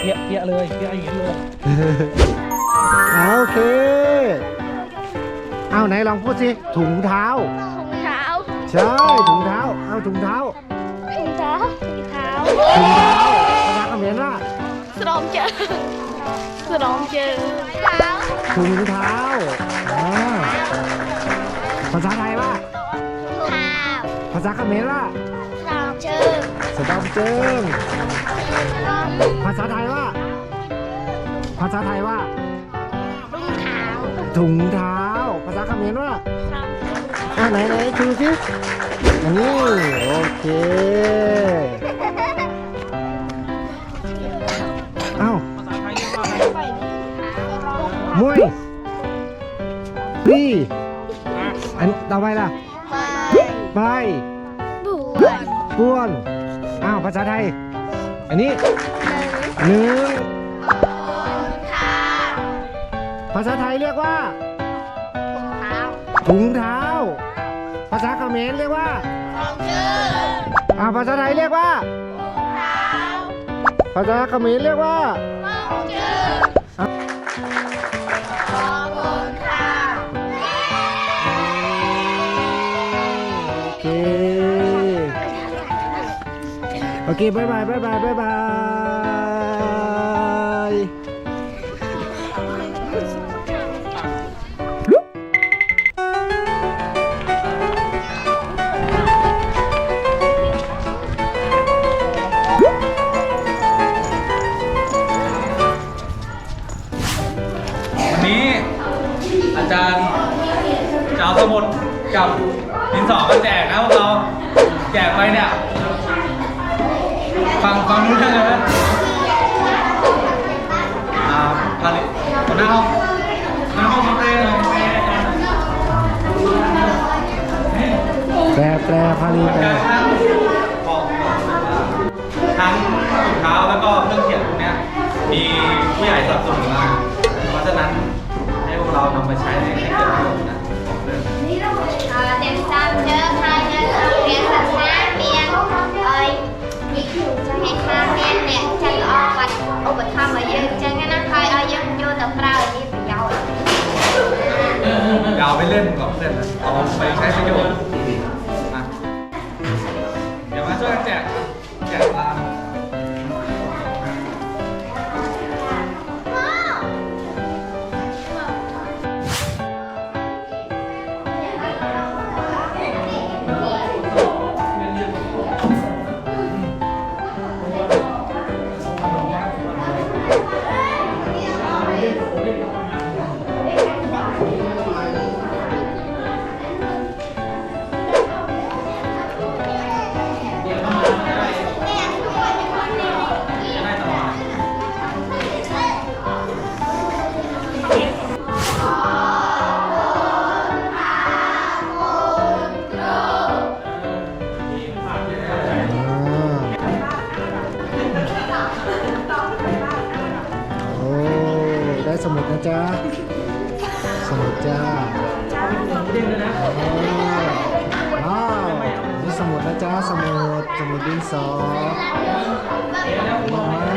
เปียกเปียกเลยเปียกอย่างนี้เลยเอาโอเค เอาไหนลองพูดสิถุงเท้า ถุงเท้าใช่ถุงเท้า เอาถุงเท้า ถุงเท้าถุงเท้าถุงเท้าภาษาเขมรว่าสรอมเจอสรอมเจอเท้าถุงเท้าอ่าภาษาไทยว่าเท้าภาษาเขมรว่าสรอมเจอสะดอมเจิง ภาษาไทยว่า ภาษาไทยว่าถุงเท้าถุงเท้า ภาษาเขมรว่าสรอมเจออะไหนไหนชูสิอันนี้โอเคเอ้าภาษาไทยเรียกว่าอะไรมวยพี่อะอันต่อไปล่ะไปไปบวชป้วนอ้าวภาษาไทย อันนี้ หนึ่งหนึ่งเท้าภาษาไทยเรียกว่าถุงเท้าถุงเท้า ภาษาเขมรเรียกว่าสรอมเจออ้าวภาษาไทยเรียกว่าเท้าภาษาเขมรเรียกว่าสรอมเจอขอบคุณค่ะโอเค โอเคบายบายบายบายบายบาย อาจารย์จะเอาสมุดกับดินสอมาแจกนะพวกเราแจกไปเนี่ยฟังฟังรู้เรื่องเลยไหมอ่าผลิตหัวหน้าห้องหัวหน้าห้องมาเต้เลยเต้อาจารย์แปลแปลพาลีแปลบอกทั้งถุงเท้าแล้วก็เครื่องเขียนพวกเนี้ยมีผู้ใหญ่สนับสนุนมา พวกเรานำไปใช้ให้เกิดประโยชน์นะบอกเลย เด็กสามเจอใครเดินทางเรียนศาสนาเรียนเอ้ยมีครูจะให้มาเรียนเนี่ยจะออกวัดอุปถัมภ์มาเยอะจังงั้นนะใครเอาเยอะโยนแต่เปล่านี่ไปยาว อย่าเอาไปเล่นกับเพื่อนนะเอาไปใช้ประโยชน์มาเดี๋ยวมาช่วยกันแจกแจกลา สมุดนะจ๊ะ สมุดจ้าว้าวนี่สมุดนะจ๊ะ สมุด สมุดดินสอมา